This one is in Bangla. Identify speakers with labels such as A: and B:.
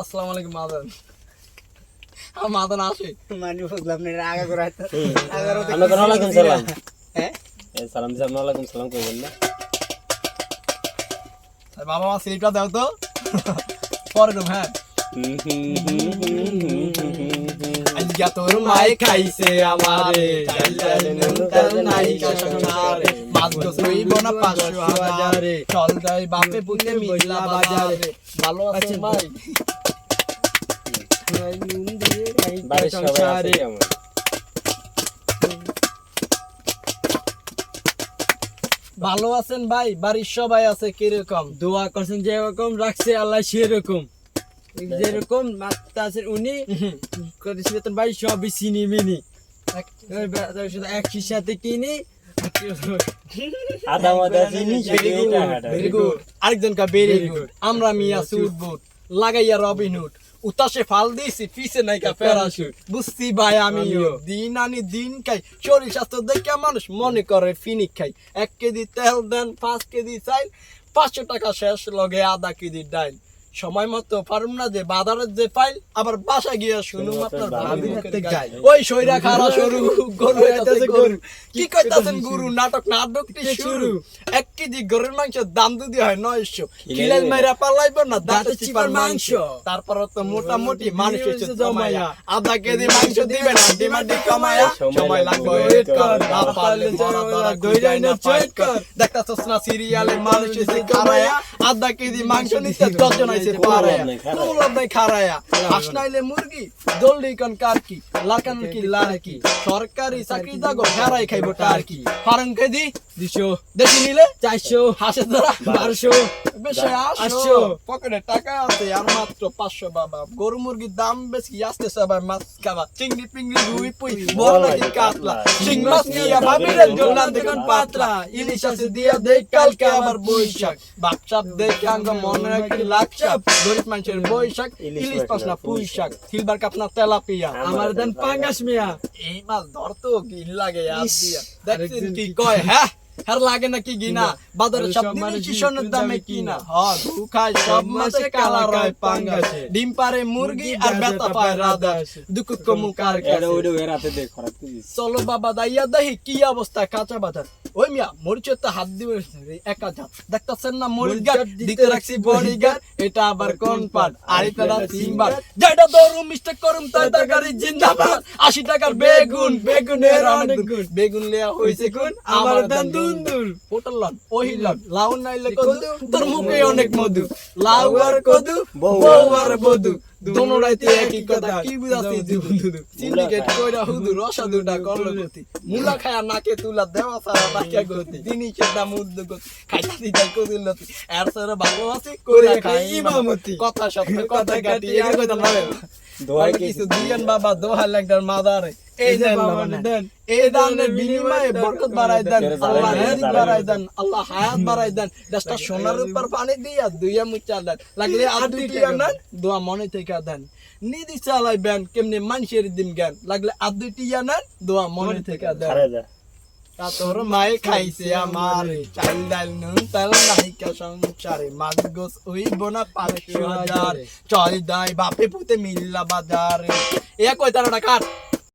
A: আসসালামু আলাইকুম মাদান। আমার মাদান আসে।
B: মানে বুঝলাম না আগা করে
C: আমরা তো ওয়ালাইকুম সালাম।
B: হ্যাঁ?
C: সালাম দিলাম ওয়ালাইকুম সালাম কইবেন না।
A: আর বাবা মা স্লিপটা দাও তো। পরে দেবো হ্যাঁ। আজকে তোর মাই খাইছে আমারে। চাল যাই বাপে পুতে মিলা বাজারে। ভালো আছে ভাই?
C: বাড়ির সবাই আছে কেমন?
A: ভালো আছেন ভাই? বাড়ির সবাই আছে কীরকম?
B: দোয়া করছেন যেরকম রাখছে আল্লাহ সেরকম। যেরকম মাত্রা আছেন উনি করেছিল ভাই সবই চিনি মিনি একই সাথে কিনি
A: আরেকজন কা ভেরি গুড আমরা মিয়া সুট বুট লাগাইয়া রবিন হুড উতাসে ফাল দিছি পিছে নাই কা? প্যারাশুট বুঝছি ভাই আমিও। দিন আনি দিন খাই শরীর স্বাস্থ্য দেখে মানুষ মনে করে ফিনিক খাই। এক কেজি তেল দেন পাঁচ কেজি চাইল পাঁচশো টাকা শেষ লগে আধা কেজি ডাইল। সময় মতো পারুম না যে বাজারের যে ফাইল আবার বাসা গিয়া শুনুম আপনার ভাবি হাতে গাই। ওই সইরা খারা শুরু গরু হইতাছে গরু। কি কইতাছেন গুরু? নাটক নাটকটি শুরু। এক কেজি গরুর মাংস দাম যদি হয় নয়শো। খিলাল মাইরা পালাইব না দাঁতে চিপার মাংস। তারপর তো মোটামুটি মানুষ এসে জমায়া। আধা কেজি মাংস দিবে না ডিমান্ডি কমায়া। সময় লাগবে ওয়েট কর। না পারলে বড় ধরা গইরাই না চয়েট কর। দেখতাছস না সিরিয়ালে মানুষ এসে খারায়া আধা কেজি মাংস নিতে দশজন আইছে পারায়া নাই খারায়া মুরগি দলডি কন কার কি? লাকান কি লার কি? সরকারি চাকরি দাগো হেরাই খাইবো টার কি? ফারং কেজি
B: দুশো।
A: দেখি নিলে
B: চারশো
A: হাঁসের ধরা
B: বারোশো।
A: বেশি আসো।
B: আসো।
A: পকেটে টাকা আছে আর মাত্র পাঁচশো বাবা। গরু মুরগির দাম বেশি আসতে সবাই মাছ খাবা। চিংড়ি পিংড়ি রুই পুই বড় নাকি কাতলা। চিং মাছ নিয়ে ভাবিলে জোনা দেখুন পাতলা। ইলিশ আছে দিয়া দেখ কালকে আবার বৈশাখ। বাপসাপ দেখে আঙ্গ মনে রাখি গরিব মানুষের বৈশাক ইলিশ পাস না পুঁই শাক। সিলভার কাপ না তেলাপিয়া।
B: আমার দেন পাঙ্গাস মিয়া।
A: এই মাছ ধরতো কি লাগে আর দিয়া। দেখছেন কি কয় হ্যাঁ? হ্যার লাগে না কি গিনা বাজারে সব দামে কিনা? হ্যাঁ খায় সব মাছে কালা রয় পাঙ্গাসে। ডিম পারে মুরগি আর পায় রাধা দুঃখ কমু কার চলো বাবা দাইয়া দেখি কি অবস্থা কাঁচা বাজার। ওই মিয়া মরিচের তো হাত দিবে একা হাত দেখতাছেন না মরিচ গাছ? দিতে রাখছি বডি গার্ড এটা আবার কোন পাট? আর না সিম্বার যেটা দরুম মিস্টেক করুম তাই তরকারি জিন্দাবাদ। আশি টাকার বেগুন বেগুনের অনেক গুণ। বেগুন লিয়া হয়েছে কোন আমার দান দুন্দুর পটল লন ওহি লন লাউ নাইলে কদু তোর মুখে অনেক মধু। লাউ আর কদু বউ আর বধু দোনোটাইতে একই কথা কি সিন্ডিকেট কইরা হুদু মুলা খায়া নাকে তুলা দেওয়া সারা গতি সারা খাই ইমামতি। কথা সত্য কথা কাটি আর না।
C: দোয়াই
A: দোয়াই কিছু। দিয়েন বাবা দোহা লাগদার মাদারে। এই দেন বাবা দেন। এই দানের বিনিময়ে বরকত বাড়াই দেন আল্লাহ রিজিক বাড়াই দেন আল্লাহ হায়াত বাড়াই দেন। দেশটা সোনার উপর পানি দিয়া দুইয়া মুচা দেন। লাগলে আর দুইটি আনেন দোয়া মনে থেকে দেন। নিদি চালাইবেন কেমনি মানুষের দিন জ্ঞান। লাগলে আর দুইটি আনেন দোয়া মনে থেকে দেন। তোর মাই খাইছে আমার। চাল ডাল নুন, তেল নাইকা সংসারে। মাছ, গোস ওই বোনা পাঁচশো হাজার চল দাই বাপে পুতে মিল্লা বাজারে। এ কই তারা কাট।